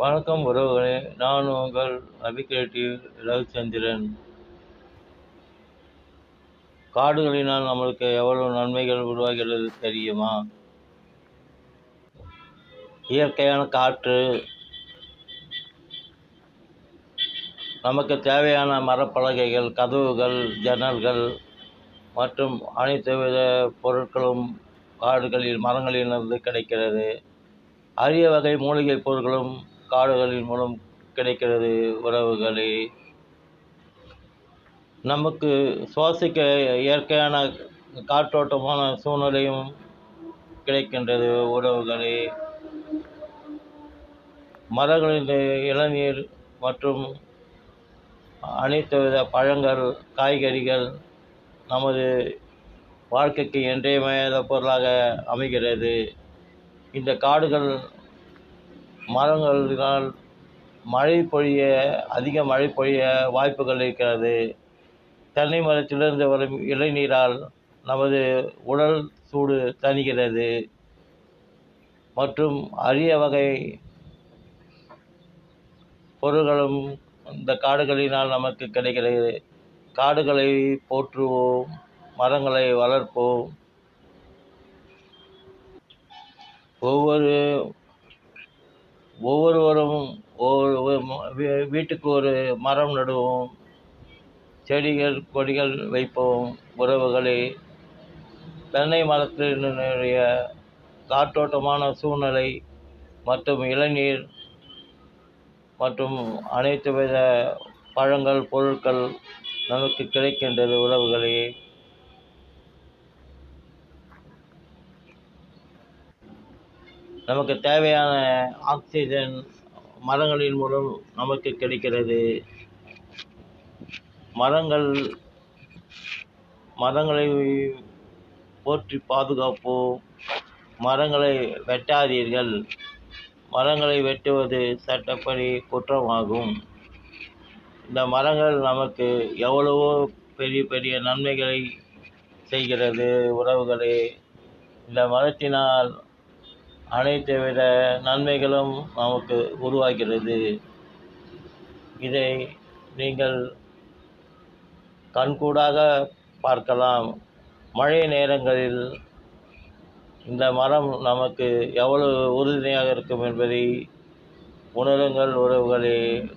வணக்கம் உறவுகளே நான் உங்கள் அபிகிரியேட்டிவ் ரவிச்சந்திரன். காடுகளினால் நம்மளுக்கு எவ்வளவு நன்மைகள் உருவாகிறது தெரியுமா? இயற்கையான காற்று நமக்கு தேவையான மரப்பலகைகள் கதவுகள் ஜன்னல்கள் மற்றும் அனைத்து வித பொருட்களும் காடுகளில் மரங்களிலிருந்து கிடைக்கிறது. அரிய வகை மூலிகை பொருட்களும் காடுகளின் மூலம் கிடைக்கிறது உறவுகளே. நமக்கு சுவாசிக்க இயற்கையான காற்றோட்டமான சூழ்நிலையும் கிடைக்கின்றது உறவுகளே. மரங்களின் இளநீர் மற்றும் அனைத்து வித பழங்கள் காய்கறிகள் நமது வாழ்க்கைக்கு இன்றியமையாத பொருளாக அமைகிறது. இந்த காடுகள் மரங்களினால் மழை பொழிய அதிக மழை பொழிய வாய்ப்புகள் இருக்கிறது. தென்னை மரத்திலிருந்து வரும் இளநீரால் நமது உடல் சூடு தணிகிறது. மற்றும் அரிய வகை பொருள்களும் இந்த காடுகளினால் நமக்கு கிடைக்கிறது. காடுகளை போற்றுவோம் மரங்களை வளர்ப்போம். ஒவ்வொரு ஒவ்வொருவரும் ஒவ்வொரு வீட்டுக்கு ஒரு மரம் நடுவோம் செடிகள் கொடிகள் வைப்போம் உறவுகளே. தென்னை மரத்தினுடைய காற்றோட்டமான சூழ்நிலை மற்றும் இளநீர் மற்றும் அனைத்து வித பழங்கள் பொருட்கள் நமக்கு கிடைக்கின்றது உறவுகளே நமக்கு தேவையான ஆக்சிஜன் மரங்களின் மூலம் நமக்கு கிடைக்கிறது. மரங்கள் மரங்களை போற்றி பாதுகாப்போம். மரங்களை வெட்டாதீர்கள். மரங்களை வெட்டுவது சட்டப்படி குற்றமாகும். இந்த மரங்கள் நமக்கு எவ்வளவோ பெரிய பெரிய நன்மைகளை செய்கிறது உறவுகளே. இந்த மரத்தினால் அனைத்து வித நன்மைகளும் நமக்கு உருவாகிறது. இதை நீங்கள் கண்கூடாக பார்க்கலாம். மழை நேரங்களில் இந்த மரம் நமக்கு எவ்வளவு உறுதுணையாக இருக்கும் என்பதை உணருங்கள் உறவுகளே.